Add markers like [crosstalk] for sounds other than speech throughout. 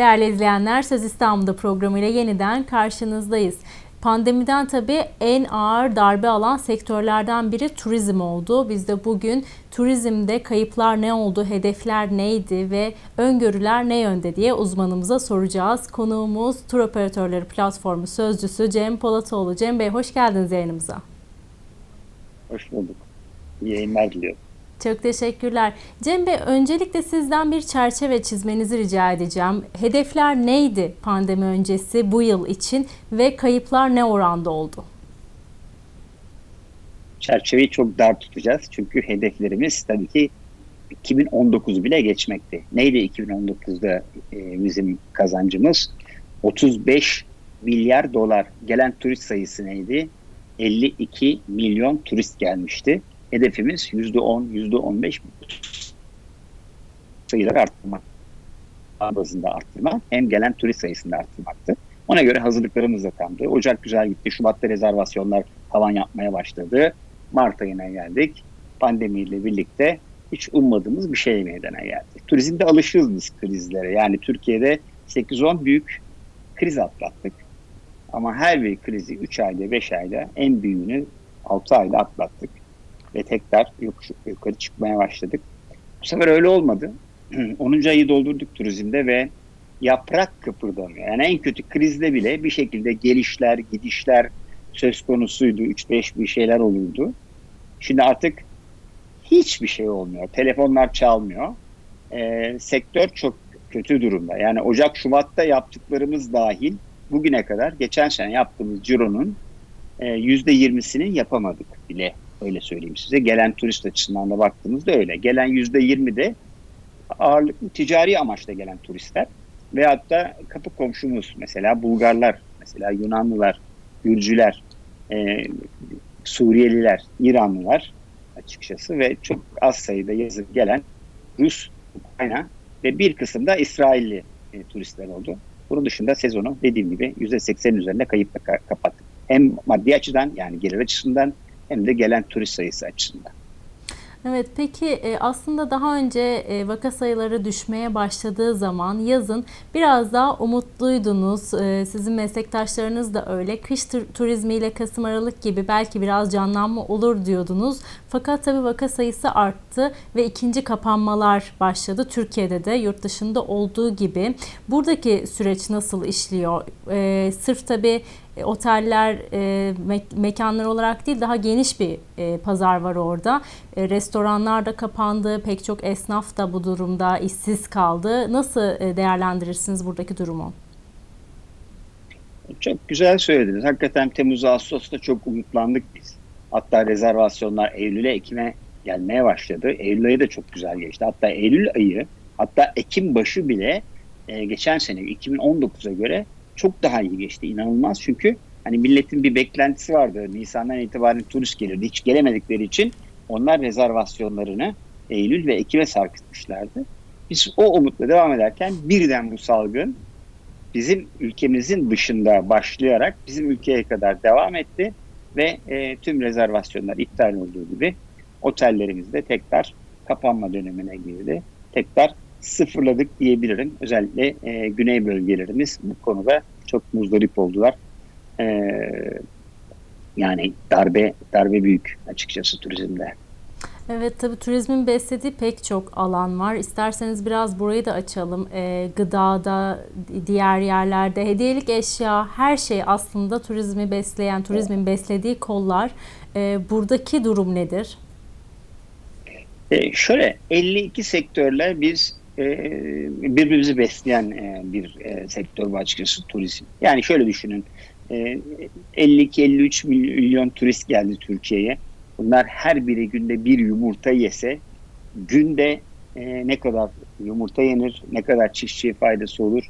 Değerli izleyenler Söz İstanbul'da programıyla yeniden karşınızdayız. Pandemiden tabii en ağır darbe alan sektörlerden biri turizm oldu. Biz de bugün turizmde kayıplar ne oldu, hedefler neydi ve öngörüler ne yönde diye uzmanımıza soracağız. Konuğumuz Tur Operatörleri Platformu Sözcüsü Cem Polatoğlu. Cem Bey hoş geldiniz yayınımıza. Hoş bulduk. İyi yayınlar diliyorum. Çok teşekkürler. Cem Bey öncelikle sizden bir çerçeve çizmenizi rica edeceğim. Hedefler neydi pandemi öncesi bu yıl için ve kayıplar ne oranda oldu? Çerçeveyi çok dar tutacağız. Çünkü hedeflerimiz tabii ki 2019 bile geçmekti. Neydi 2019'da e, bizim kazancımız? 35 milyar dolar. Gelen turist sayısı neydi? 52 milyon turist gelmişti. Hedefimiz %10, %15 sayıları arttırmak bazında arttırmak hem gelen turist sayısını arttırmaktı. Ona göre hazırlıklarımız da tamdı. Ocak güzel gitti. Şubat'ta rezervasyonlar tavan yapmaya başladı. Mart ayına geldik. Pandemiyle birlikte hiç ummadığımız bir şey meydana geldi. Turizmde alışığız biz krizlere. Yani Türkiye'de 8-10 büyük kriz atlattık. Ama her bir krizi 3 ayda 5 ayda en büyüğünü 6 ayda atlattık. Ve tekrar yokuş, yukarı çıkmaya başladık. Bu sefer öyle olmadı. [clears throat] 10. ayı doldurduk turizmde ve yaprak kıpırdamıyor. Yani en kötü krizde bile bir şekilde gelişler, gidişler söz konusuydu. 3-5 bir şeyler olurdu. Şimdi artık hiçbir şey olmuyor. Telefonlar çalmıyor. Ee, sektör çok kötü durumda. Yani Ocak, Şubat'ta yaptıklarımız dahil bugüne kadar geçen sene yaptığımız cironun %20'sini yapamadık bile. Öyle söyleyeyim size. Gelen turist açısından da baktığımızda öyle. Gelen %20 de ağırlıklı ticari amaçla gelen turistler. Veyahut da kapı komşumuz mesela Bulgarlar, mesela Yunanlılar, Gürcüler, e, Suriyeliler, İranlılar açıkçası ve çok az sayıda yazın gelen Rus, Ukrayna ve bir kısım da İsrailli e, turistler oldu. Bunun dışında sezonu dediğim gibi %80 üzerinde kayıpla ka- kapattık. Hem maddi açıdan yani gelir açısından hem de gelen turist sayısı açısından. Evet peki aslında daha önce vaka sayıları düşmeye başladığı zaman yazın biraz daha umutluydunuz. Sizin meslektaşlarınız da öyle. Kış turizmiyle Kasım Aralık gibi belki biraz canlanma olur diyordunuz. Fakat tabii vaka sayısı arttı ve ikinci kapanmalar başladı. Türkiye'de de yurt dışında olduğu gibi. Buradaki süreç nasıl işliyor? Sırf tabii oteller, e, me- mekanlar olarak değil daha geniş bir e, pazar var orada. E, restoranlar da kapandı, pek çok esnaf da bu durumda işsiz kaldı. Nasıl e, değerlendirirsiniz buradaki durumu? Çok güzel söylediniz. Hakikaten Temmuz Ağustos'ta çok umutlandık biz. Hatta rezervasyonlar Eylül'e, Ekim'e gelmeye başladı. Eylül ayı da çok güzel geçti. Hatta Eylül ayı, hatta Ekim başı bile e, geçen sene 2019'a göre çok daha iyi geçti. İnanılmaz çünkü hani milletin bir beklentisi vardı. Nisan'dan itibaren turist gelirdi. Hiç gelemedikleri için onlar rezervasyonlarını Eylül ve Ekim'e sarkıtmışlardı. Biz o umutla devam ederken birden bu salgın bizim ülkemizin dışında başlayarak bizim ülkeye kadar devam etti ve e, tüm rezervasyonlar iptal olduğu gibi otellerimizde tekrar kapanma dönemine girdi. Tekrar sıfırladık diyebilirim. Özellikle e, güney bölgelerimiz bu konuda çok muzdarip oldular. E, yani darbe darbe büyük açıkçası turizmde. Evet tabii turizmin beslediği pek çok alan var. İsterseniz biraz burayı da açalım. E, gıdada, diğer yerlerde hediyelik eşya, her şey aslında turizmi besleyen, turizmin beslediği kollar. E, buradaki durum nedir? E, şöyle 52 sektörle biz birbirimizi besleyen e, bir e, sektör bu açıkçası turizm. Yani şöyle düşünün. E, 52-53 milyon turist geldi Türkiye'ye. Bunlar her biri günde bir yumurta yese günde e, ne kadar yumurta yenir, ne kadar çiftçiye faydası olur,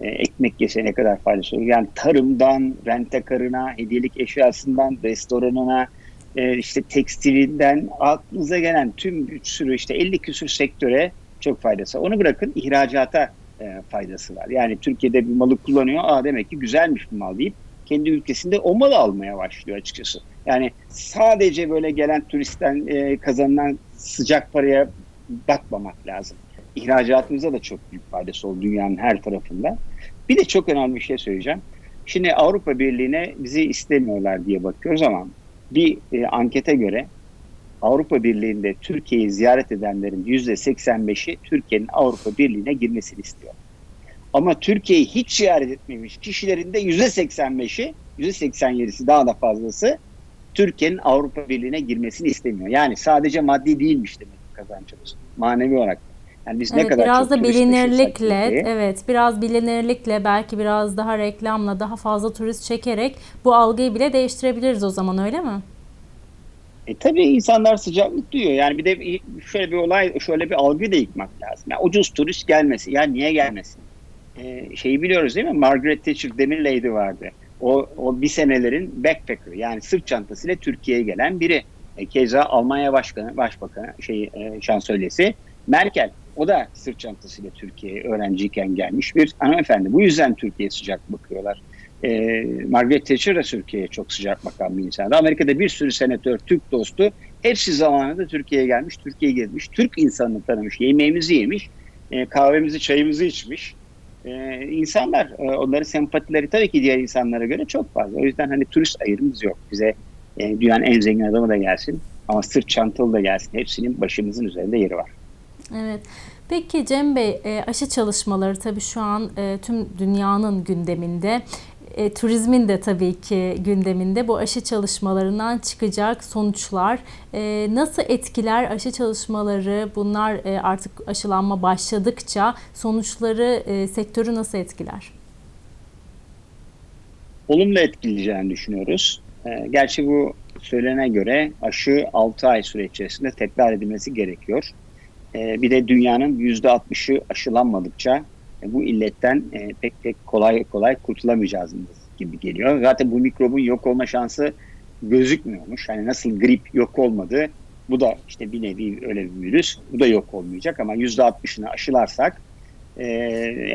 e, ekmek yese ne kadar faydası olur. Yani tarımdan, rentekarına, hediyelik eşyasından, restoranına, e, işte tekstilinden aklınıza gelen tüm bir sürü işte 50 küsür sektöre çok faydası. Onu bırakın ihracata e, faydası var. Yani Türkiye'de bir malı kullanıyor. Aa demek ki güzelmiş bu mal deyip kendi ülkesinde o malı almaya başlıyor açıkçası. Yani sadece böyle gelen turistten e, kazanılan sıcak paraya bakmamak lazım. ihracatımıza da çok büyük faydası oldu dünyanın her tarafında. Bir de çok önemli bir şey söyleyeceğim. Şimdi Avrupa Birliği'ne bizi istemiyorlar diye bakıyoruz ama bir e, ankete göre Avrupa Birliği'nde Türkiye'yi ziyaret edenlerin %85'i Türkiye'nin Avrupa Birliği'ne girmesini istiyor. Ama Türkiye'yi hiç ziyaret etmemiş kişilerin de %85'i, %87'si daha da fazlası Türkiye'nin Avrupa Birliği'ne girmesini istemiyor. Yani sadece maddi değilmiş demek kazancımız. Manevi olarak. Yani biz evet, ne kadar biraz da bilinirlikle, evet, biraz bilinirlikle belki biraz daha reklamla daha fazla turist çekerek bu algıyı bile değiştirebiliriz o zaman öyle mi? E tabii insanlar sıcaklık duyuyor. Yani bir de şöyle bir olay, şöyle bir algı da yıkmak lazım. Yani ucuz turist gelmesin. Ya niye gelmesin? Ee, şeyi biliyoruz değil mi? Margaret Thatcher Demir Lady vardı. O, o bir senelerin backpacker yani sırt çantasıyla Türkiye'ye gelen biri. E, keza Almanya Başkanı, Başbakanı, şey, e, şansölyesi Merkel. O da sırt çantasıyla Türkiye'ye öğrenciyken gelmiş bir hanımefendi. Bu yüzden Türkiye'ye sıcak bakıyorlar. E, Margaret Thatcher da Türkiye'ye çok sıcak bakan bir insandı. Amerika'da bir sürü senatör, Türk dostu hepsi zamanında Türkiye'ye gelmiş, Türkiye'ye gezmiş, Türk insanını tanımış, yemeğimizi yemiş, e, kahvemizi, çayımızı içmiş. E, insanlar, e, onların sempatileri tabii ki diğer insanlara göre çok fazla. O yüzden hani turist ayırımız yok. Bize e, dünyanın en zengin adamı da gelsin ama sırt çantalı da gelsin. Hepsinin başımızın üzerinde yeri var. Evet. Peki Cem Bey, e, aşı çalışmaları tabii şu an e, tüm dünyanın gündeminde. E, turizmin de tabii ki gündeminde bu aşı çalışmalarından çıkacak sonuçlar e, nasıl etkiler aşı çalışmaları bunlar e, artık aşılanma başladıkça sonuçları e, sektörü nasıl etkiler? Olumlu etkileyeceğini düşünüyoruz. E, gerçi bu söylene göre aşı 6 ay süre içerisinde tekrar edilmesi gerekiyor. E, bir de dünyanın %60'ı aşılanmadıkça bu illetten e, pek pek kolay kolay kurtulamayacağız gibi geliyor. Zaten bu mikrobun yok olma şansı gözükmüyormuş. Hani nasıl grip yok olmadı. Bu da işte bir nevi öyle bir virüs. Bu da yok olmayacak ama %60'ını aşılarsak e,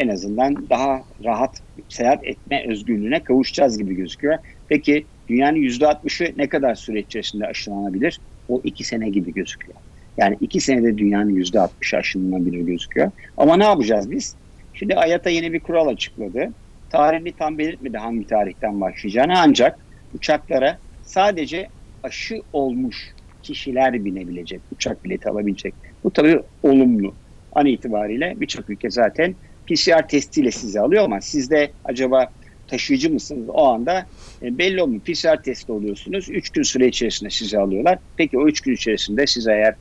en azından daha rahat seyahat etme özgürlüğüne kavuşacağız gibi gözüküyor. Peki dünyanın %60'ı ne kadar süre içerisinde aşılanabilir? O iki sene gibi gözüküyor. Yani iki senede dünyanın %60'ı aşılanabilir gözüküyor. Ama ne yapacağız biz? Şimdi AYATA yeni bir kural açıkladı. Tarihini tam belirtmedi hangi tarihten başlayacağını ancak uçaklara sadece aşı olmuş kişiler binebilecek, uçak bileti alabilecek. Bu tabii olumlu. An itibariyle birçok ülke zaten PCR testiyle sizi alıyor ama siz de acaba taşıyıcı mısınız o anda e, belli olmuyor. PCR testi oluyorsunuz. 3 gün süre içerisinde sizi alıyorlar. Peki o 3 gün içerisinde siz eğer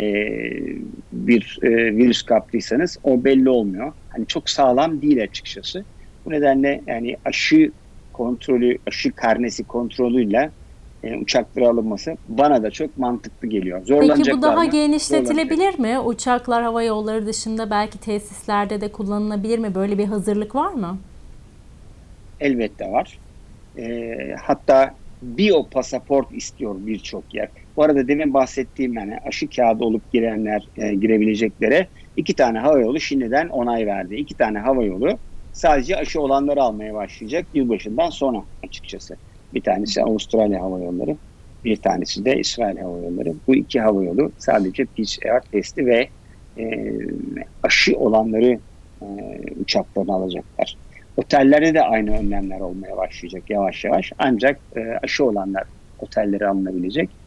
e, bir e, virüs kaptıysanız o belli olmuyor. Hani çok sağlam değil açıkçası. Bu nedenle yani aşı kontrolü, aşı karnesi kontrolüyle e, uçaklara alınması bana da çok mantıklı geliyor. Peki bu daha mı? genişletilebilir mi? Uçaklar, hava yolları dışında belki tesislerde de kullanılabilir mi? Böyle bir hazırlık var mı? Elbette var. E, hatta bio pasaport istiyor birçok yer. Bu arada demin bahsettiğim yani aşı kağıdı olup girenler e, girebileceklere iki tane hava yolu şimdiden onay verdi. İki tane hava yolu sadece aşı olanları almaya başlayacak yılbaşından sonra açıkçası. Bir tanesi Avustralya Hava Yolları, bir tanesi de İsrail Hava Yolları. Bu iki hava yolu sadece PCR testi ve e, aşı olanları e, uçaklarına alacaklar. Otellerde de aynı önlemler olmaya başlayacak yavaş yavaş. Ancak e, aşı olanlar otellere alınabilecek.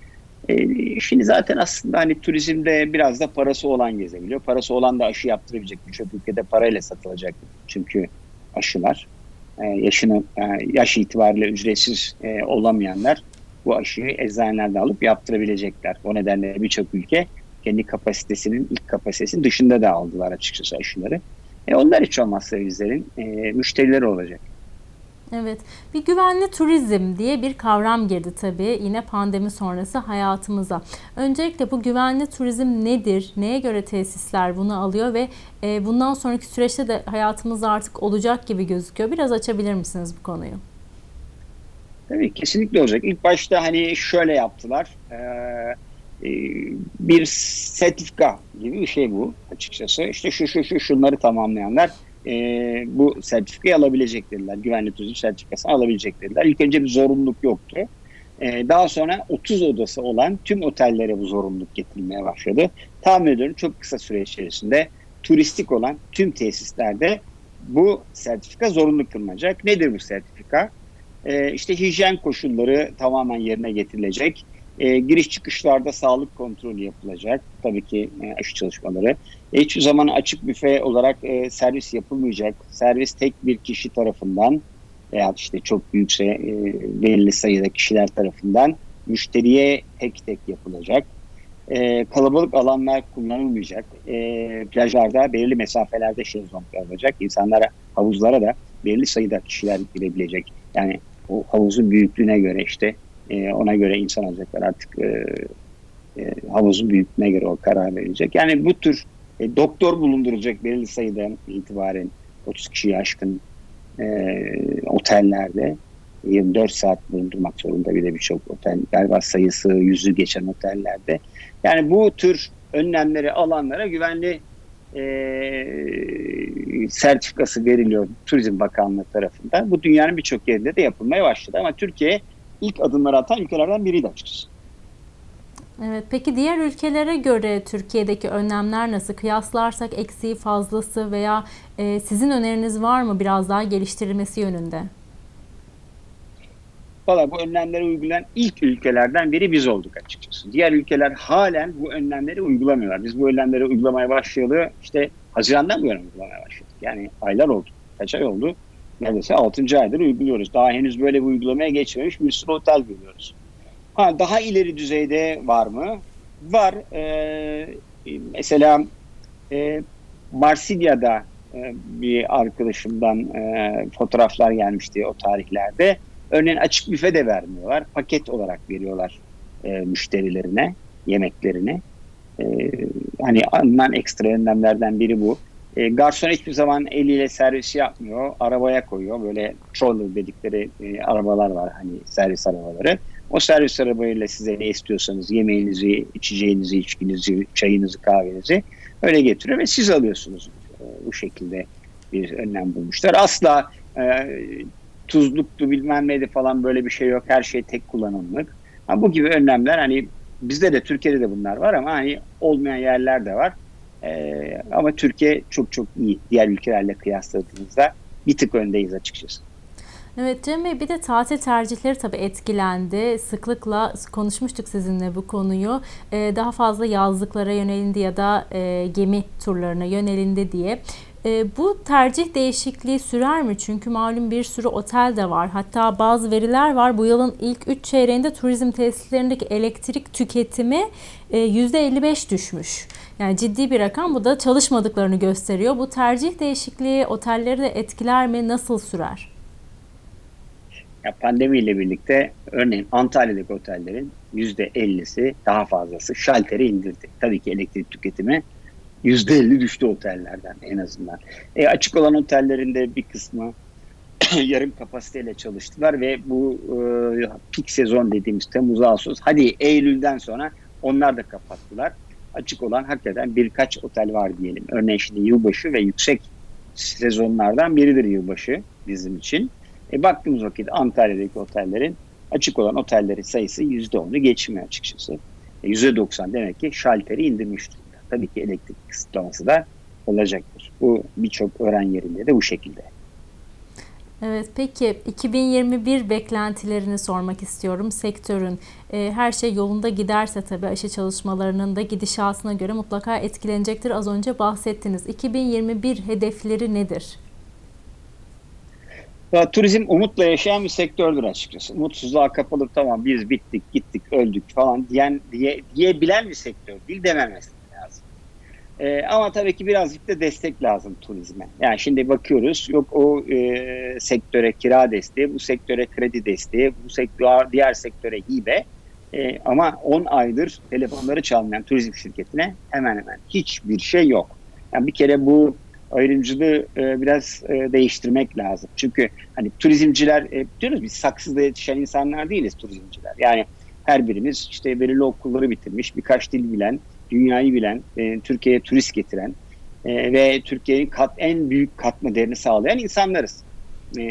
E, şimdi zaten aslında hani turizmde biraz da parası olan gezebiliyor. Parası olan da aşı yaptırabilecek. Birçok ülkede parayla satılacak çünkü aşılar. E, yaşını e, yaş itibariyle ücretsiz e, olamayanlar bu aşıyı eczanelerde alıp yaptırabilecekler. O nedenle birçok ülke kendi kapasitesinin ilk kapasitesinin dışında da aldılar açıkçası aşıları. E onlar hiç olmazsa bizlerin e, müşterileri olacak. Evet. Bir güvenli turizm diye bir kavram girdi tabii yine pandemi sonrası hayatımıza. Öncelikle bu güvenli turizm nedir? Neye göre tesisler bunu alıyor ve e, bundan sonraki süreçte de hayatımızda artık olacak gibi gözüküyor. Biraz açabilir misiniz bu konuyu? Tabii kesinlikle olacak. İlk başta hani şöyle yaptılar. Ee, bir sertifika gibi bir şey bu açıkçası. İşte şu şu şu şunları tamamlayanlar e, bu sertifikayı alabilecek dediler. Güvenli turizm sertifikasını alabilecek dediler. İlk önce bir zorunluluk yoktu. E, daha sonra 30 odası olan tüm otellere bu zorunluluk getirilmeye başladı. Tahmin ediyorum çok kısa süre içerisinde turistik olan tüm tesislerde bu sertifika zorunlu kılınacak. Nedir bu sertifika? E, işte hijyen koşulları tamamen yerine getirilecek. E, giriş çıkışlarda sağlık kontrolü yapılacak. Tabii ki e, aşı çalışmaları. Hiçbir zaman açık büfe olarak e, servis yapılmayacak. Servis tek bir kişi tarafından veya işte çok büyükse e, belirli sayıda kişiler tarafından müşteriye tek tek yapılacak. E, kalabalık alanlar kullanılmayacak. E, plajlarda belirli mesafelerde şezlonglar olacak. İnsanlara havuzlara da belirli sayıda kişiler girebilecek. Yani o havuzun büyüklüğüne göre işte e, ona göre insan alacaklar artık e, e, havuzun büyüklüğüne göre o karar verilecek. Yani bu tür e, doktor bulunduracak belirli sayıdan itibaren 30 kişiyi aşkın e, otellerde 24 saat bulundurmak zorunda bir de birçok otel galiba sayısı yüzü geçen otellerde. Yani bu tür önlemleri alanlara güvenli e, sertifikası veriliyor Turizm Bakanlığı tarafından. Bu dünyanın birçok yerinde de yapılmaya başladı ama Türkiye ilk adımları atan ülkelerden biriydi açıkçası. Evet, peki diğer ülkelere göre Türkiye'deki önlemler nasıl? Kıyaslarsak eksiği fazlası veya e, sizin öneriniz var mı biraz daha geliştirilmesi yönünde? Valla bu önlemleri uygulayan ilk ülkelerden biri biz olduk açıkçası. Diğer ülkeler halen bu önlemleri uygulamıyorlar. Biz bu önlemleri uygulamaya başlayalı işte Haziran'dan bu yana uygulamaya başladık. Yani aylar oldu. Kaç ay oldu? Neredeyse 6. aydır uyguluyoruz. Daha henüz böyle bir uygulamaya geçmemiş bir sürü otel görüyoruz. Ha, daha ileri düzeyde var mı? Var. Ee, mesela e, Marsilya'da e, bir arkadaşımdan e, fotoğraflar gelmişti o tarihlerde. Örneğin açık büfe de vermiyorlar. Paket olarak veriyorlar e, müşterilerine, yemeklerini. E, hani alınan ekstra önlemlerden biri bu. E, garson hiçbir zaman eliyle servis yapmıyor. Arabaya koyuyor. Böyle troller dedikleri e, arabalar var hani servis arabaları. O servis arabayla size ne istiyorsanız yemeğinizi, içeceğinizi, içkinizi, çayınızı, kahvenizi öyle getiriyor ve siz alıyorsunuz. E, bu şekilde bir önlem bulmuşlar. Asla e, tuzluktu bilmem neydi falan böyle bir şey yok. Her şey tek kullanımlık. Ha, bu gibi önlemler hani bizde de Türkiye'de de bunlar var ama hani olmayan yerler de var. Ee, ama Türkiye çok çok iyi diğer ülkelerle kıyasladığımızda bir tık öndeyiz açıkçası. Evet Cem Bey bir de tatil tercihleri tabii etkilendi. Sıklıkla konuşmuştuk sizinle bu konuyu. Ee, daha fazla yazlıklara yönelindi ya da e, gemi turlarına yönelindi diye. E, bu tercih değişikliği sürer mi? Çünkü malum bir sürü otel de var. Hatta bazı veriler var. Bu yılın ilk 3 çeyreğinde turizm tesislerindeki elektrik tüketimi e, %55 düşmüş. Yani ciddi bir rakam. Bu da çalışmadıklarını gösteriyor. Bu tercih değişikliği otelleri de etkiler mi? Nasıl sürer? Ya pandemiyle birlikte örneğin Antalya'daki otellerin %50'si daha fazlası şalteri indirdi. Tabii ki elektrik tüketimi %50 düştü otellerden en azından. E, açık olan otellerin de bir kısmı [clears throat] yarım kapasiteyle çalıştılar ve bu e, pik sezon dediğimiz Temmuz Ağustos hadi Eylül'den sonra onlar da kapattılar. Açık olan hakikaten birkaç otel var diyelim. Örneğin şimdi yılbaşı ve yüksek sezonlardan biridir yılbaşı bizim için. E, baktığımız vakit Antalya'daki otellerin açık olan otellerin sayısı %10'u geçmiyor açıkçası. E, %90 demek ki şalteri indirmiştir tabii ki elektrik kısıtlaması da olacaktır. Bu birçok öğren yerinde de bu şekilde. Evet peki 2021 beklentilerini sormak istiyorum sektörün. E, her şey yolunda giderse tabii aşı çalışmalarının da gidişatına göre mutlaka etkilenecektir. Az önce bahsettiniz. 2021 hedefleri nedir? Ya, turizm umutla yaşayan bir sektördür açıkçası. Umutsuzluğa kapalı tamam biz bittik gittik öldük falan diyen diye diyebilen bir sektör değil dememesi e, ama tabii ki birazcık da destek lazım turizme. Yani şimdi bakıyoruz yok o e, sektöre kira desteği, bu sektöre kredi desteği, bu sektör diğer sektöre hibe. E, ama 10 aydır telefonları çalmayan turizm şirketine hemen hemen hiçbir şey yok. Yani bir kere bu ayrımcılığı e, biraz e, değiştirmek lazım. Çünkü hani turizmciler e, diyoruz biz saksızda yetişen insanlar değiliz turizmciler. Yani her birimiz işte belirli okulları bitirmiş, birkaç dil bilen, dünyayı bilen, e, Türkiye'ye turist getiren e, ve Türkiye'nin kat en büyük katma değerini sağlayan insanlarız. E,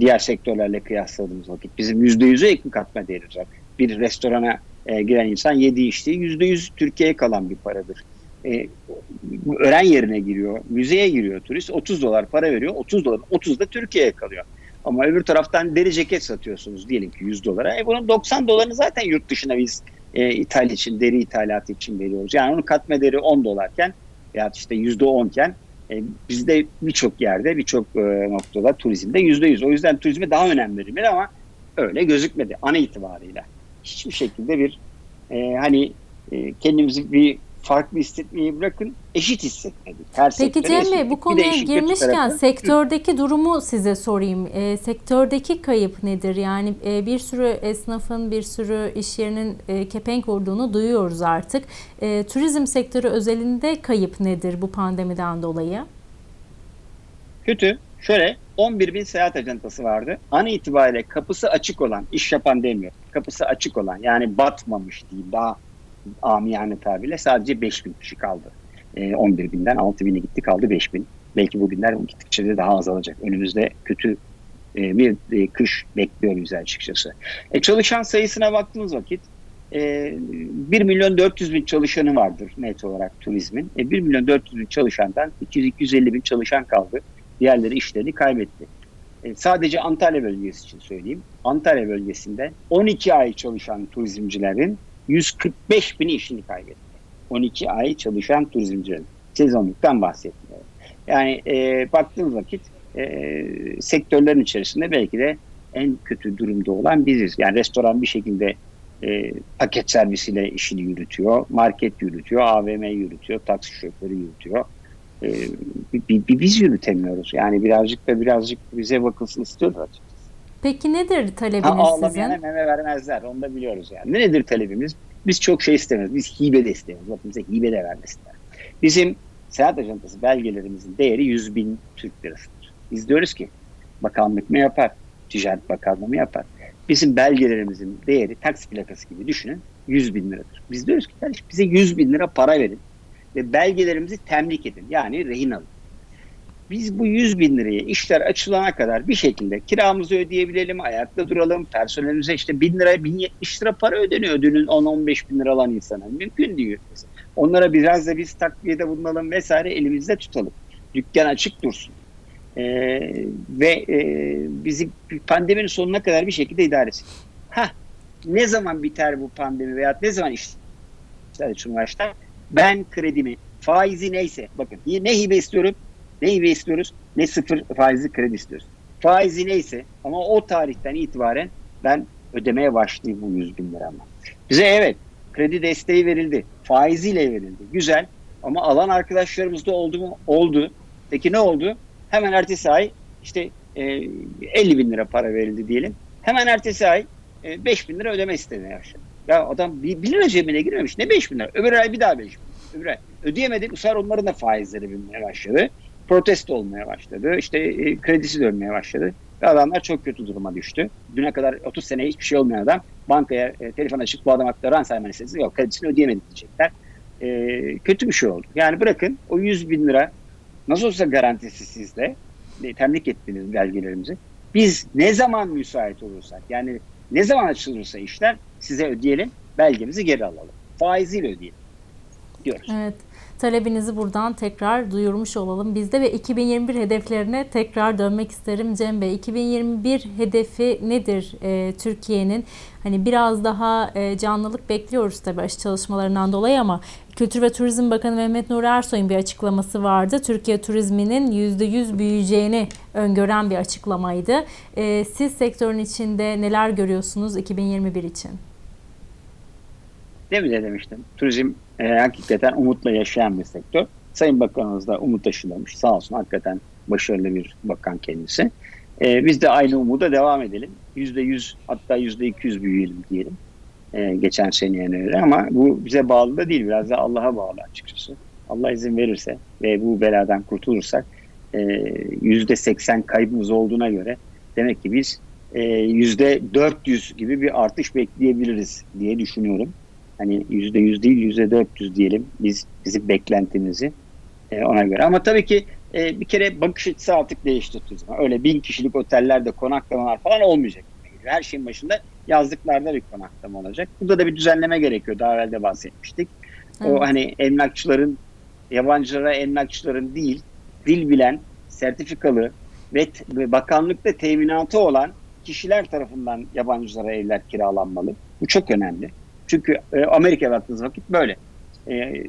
diğer sektörlerle kıyasladığımız vakit bizim yüzde yüze yakın katma değeri var. Bir restorana e, giren insan yediği içtiği yüzde yüz Türkiye'ye kalan bir paradır. e, öğren yerine giriyor, müzeye giriyor turist 30 dolar para veriyor 30 dolar 30 da Türkiye'ye kalıyor. Ama öbür taraftan deri ceket satıyorsunuz diyelim ki 100 dolara. E bunun 90 dolarını zaten yurt dışına biz e, ithal için, deri ithalatı için veriyoruz. Yani onun katma değeri 10 dolarken veya işte %10 iken e, bizde birçok yerde, birçok e, noktada turizmde %100. O yüzden turizme daha önem verilir ama öyle gözükmedi an itibariyle. Hiçbir şekilde bir e, hani e, kendimizi bir farklı hissetmeyi bırakın eşit hissetmedik. Her Peki Cem Bey bu konuya girmişken sektördeki durumu size sorayım. E, sektördeki kayıp nedir? Yani e, bir sürü esnafın, bir sürü iş yerinin e, kepenk vurduğunu duyuyoruz artık. E, turizm sektörü özelinde kayıp nedir bu pandemiden dolayı? Kötü. Şöyle 11 bin seyahat ajantası vardı. An itibariyle kapısı açık olan, iş yapan demiyor. Kapısı açık olan yani batmamış diyeyim daha amiyane tabirle sadece 5 bin kişi kaldı. Ee, 11 binden 6 bine gitti kaldı 5 bin. Belki bu binler gittikçe de daha azalacak. Önümüzde kötü e, bir e, kış bekliyor bizi açıkçası. E, çalışan sayısına baktığımız vakit e, 1 milyon 400 bin çalışanı vardır net olarak turizmin. E, 1 milyon 400 bin çalışandan 200-250 bin çalışan kaldı. Diğerleri işlerini kaybetti. E, sadece Antalya bölgesi için söyleyeyim. Antalya bölgesinde 12 ay çalışan turizmcilerin 145 bini işini kaybetti. 12 ay çalışan turizmcilerin. Sezonluktan bahsetmiyorum. Yani e, baktığımız vakit e, sektörlerin içerisinde belki de en kötü durumda olan biziz. Yani restoran bir şekilde e, paket servisiyle işini yürütüyor, market yürütüyor, AVM yürütüyor, taksi şoförü yürütüyor. E, bir- bir biz yürütemiyoruz. Yani birazcık da birazcık bize bakılsın istiyoruz açıkçası. Peki nedir Ha, talebiniz ağlamayana sizin? meme vermezler. Onu da biliyoruz yani. Ne nedir talebimiz? Biz çok şey istemiyoruz. Biz hibe de istemiyoruz. Bakın bize hibe de vermesinler. Bizim seyahat ajantası belgelerimizin değeri 100 bin Türk lirasıdır. Biz diyoruz ki bakanlık mı yapar? Ticaret Bakanlığı mı yapar? Bizim belgelerimizin değeri taksi plakası gibi düşünün 100 bin liradır. Biz diyoruz ki kardeşim bize 100 bin lira para verin ve belgelerimizi temlik edin. Yani rehin alın. Biz bu 100 bin liraya işler açılana kadar bir şekilde kiramızı ödeyebilelim, ayakta duralım, personelimize işte 1000 lira, 1070 lira para ödeniyor ödünün 10-15 bin lira alan insana. Mümkün değil. Onlara biraz da biz takviyede bulunalım vesaire elimizde tutalım. Dükkan açık dursun. Ee, ve e, bizi pandeminin sonuna kadar bir şekilde idare etsin. Ha, ne zaman biter bu pandemi veya ne zaman işler açılmaya başlar? Ben kredimi, faizi neyse, bakın ne hibe istiyorum, ne hibe istiyoruz, ne sıfır faizli kredi istiyoruz. Faizi neyse ama o tarihten itibaren ben ödemeye başlayayım bu 100 bin liramı. Bize evet kredi desteği verildi, faiziyle verildi, güzel ama alan arkadaşlarımız da oldu mu? Oldu. Peki ne oldu? Hemen ertesi ay işte e, 50 bin lira para verildi diyelim. Hemen ertesi ay e, 5 bin lira ödeme istemeye başladı. Ya adam 1, lira cebine girmemiş. Ne 5 bin lira? Öbür ay bir daha 5 bin lira. Öbür ay. Ödeyemedik. Bu sefer onların da faizleri binmeye başladı. Protesto olmaya başladı. İşte e, kredisi dönmeye başladı. Ve adamlar çok kötü duruma düştü. Düne kadar 30 sene hiçbir şey olmayan adam bankaya e, telefon açıp bu adam hakkında ran sayman istedi. Yok kredisini ödeyemedik diyecekler. E, kötü bir şey oldu. Yani bırakın o 100 bin lira nasıl olsa garantisi sizde. E, temlik ettiğiniz belgelerimizi. Biz ne zaman müsait olursak yani ne zaman açılırsa işler size ödeyelim belgemizi geri alalım. Faiziyle ödeyelim diyoruz. Evet. Talebinizi buradan tekrar duyurmuş olalım bizde ve 2021 hedeflerine tekrar dönmek isterim Cem Bey. 2021 hedefi nedir e, Türkiye'nin? Hani biraz daha e, canlılık bekliyoruz tabii aşı çalışmalarından dolayı ama Kültür ve Turizm Bakanı Mehmet Nuri Ersoy'un bir açıklaması vardı. Türkiye turizminin %100 büyüyeceğini öngören bir açıklamaydı. E, siz sektörün içinde neler görüyorsunuz 2021 için? Demin de demiştim. Turizm e, hakikaten umutla yaşayan bir sektör. Sayın Bakanımız da umut aşılamış. Sağ olsun hakikaten başarılı bir bakan kendisi. E, biz de aynı umuda devam edelim. %100 hatta %200 büyüyelim diyelim. E, geçen seneye göre ama bu bize bağlı da değil. Biraz da Allah'a bağlı açıkçası. Allah izin verirse ve bu beladan kurtulursak e, %80 kaybımız olduğuna göre demek ki biz e, %400 gibi bir artış bekleyebiliriz diye düşünüyorum hani yüzde yüz değil yüzde dört yüz diyelim biz bizim beklentimizi e, ona göre. Ama tabii ki e, bir kere bakış açısı artık değişti turizme. Öyle bin kişilik otellerde konaklamalar falan olmayacak. Her şeyin başında yazlıklarda bir konaklama olacak. Burada da bir düzenleme gerekiyor. Daha evvel de bahsetmiştik. Evet. O hani emlakçıların yabancılara emlakçıların değil, dil bilen, sertifikalı ve, bakanlıkta teminatı olan kişiler tarafından yabancılara evler kiralanmalı. Bu çok önemli. Çünkü e, Amerika'ya baktığınız vakit böyle. E,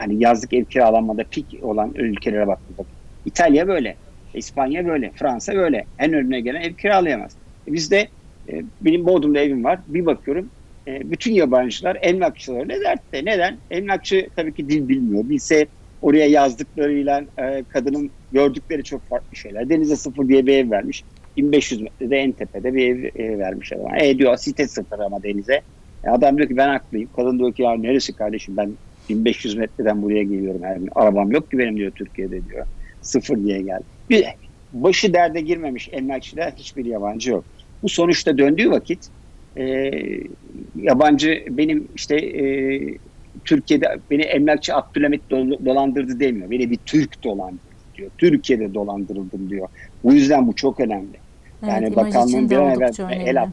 hani yazlık ev kiralanmada pik olan ülkelere baktığınız vakit. İtalya böyle. İspanya böyle. Fransa böyle. En önüne gelen ev kiralayamaz. E, bizde e, benim Bodrum'da evim var. Bir bakıyorum e, bütün yabancılar emlakçıları ne dertte? Neden? Emlakçı tabii ki dil bilmiyor. Bilse oraya yazdıklarıyla e, kadının gördükleri çok farklı şeyler. Denize sıfır diye bir ev vermiş. 1500 metrede en tepede bir ev, ev vermiş adam. E diyor site sıfır ama denize. E, adam diyor ki ben haklıyım. Kadın diyor ki ya neresi kardeşim ben 1500 metreden buraya geliyorum her gün. Arabam yok ki benim diyor Türkiye'de diyor. Sıfır diye geldi. Bir, başı derde girmemiş emlakçıda hiçbir yabancı yok. Bu sonuçta döndüğü vakit e, yabancı benim işte e, Türkiye'de beni emlakçı Abdülhamit dol- dolandırdı demiyor. Beni bir Türk dolandırdı diyor. Türkiye'de dolandırıldım diyor. Bu yüzden bu çok önemli. Evet, Yani bakanlığın bir an evvel el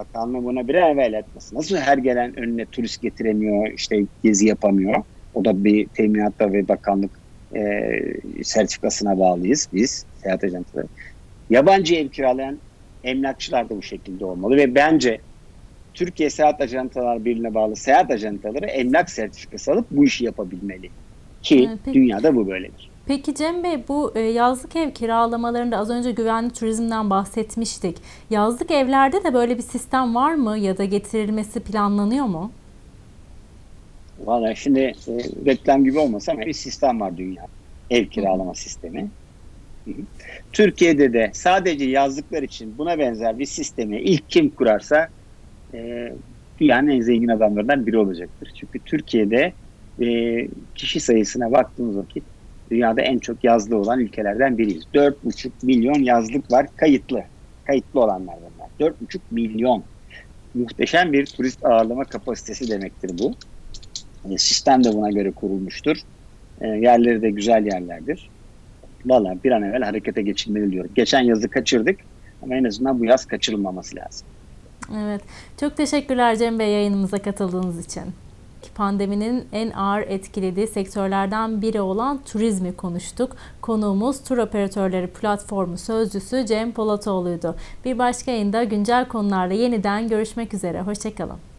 at- Bakanlığı buna bir an evvel etmesi. Nasıl her gelen önüne turist getiremiyor, işte gezi yapamıyor. O da bir teminatta ve bakanlık e, sertifikasına bağlıyız biz seyahat ajantıları. Yabancı ev kiralayan emlakçılar da bu şekilde olmalı ve bence Türkiye Seyahat Ajantalar Birliği'ne bağlı seyahat ajantaları emlak sertifikası alıp bu işi yapabilmeli. Ki Evet, dünyada bu böyledir. Peki Cem Bey bu e, yazlık ev kiralamalarında az önce güvenli turizmden bahsetmiştik. Yazlık evlerde de böyle bir sistem var mı ya da getirilmesi planlanıyor mu? Valla şimdi e, reklam gibi olmasa ama bir sistem var dünya. Ev kiralama sistemi. Hı hı. Türkiye'de de sadece yazlıklar için buna benzer bir sistemi ilk kim kurarsa e, dünyanın en zengin adamlarından biri olacaktır. Çünkü Türkiye'de e, kişi sayısına baktığımız vakit dünyada en çok yazlı olan ülkelerden biriyiz. 4,5 milyon yazlık var kayıtlı. Kayıtlı olanlar bunlar. 4,5 milyon. Muhteşem bir turist ağırlama kapasitesi demektir bu. E, Sistem de buna göre kurulmuştur. E, yerleri de güzel yerlerdir. Valla bir an evvel harekete geçilmeli diyorum. Geçen yazı kaçırdık ama en azından bu yaz kaçırılmaması lazım. Evet. Çok teşekkürler Cem Bey yayınımıza katıldığınız için. Pandeminin en ağır etkilediği sektörlerden biri olan turizmi konuştuk. Konuğumuz Tur Operatörleri Platformu Sözcüsü Cem Polatoğlu'ydu. Bir başka yayında güncel konularla yeniden görüşmek üzere. Hoşçakalın.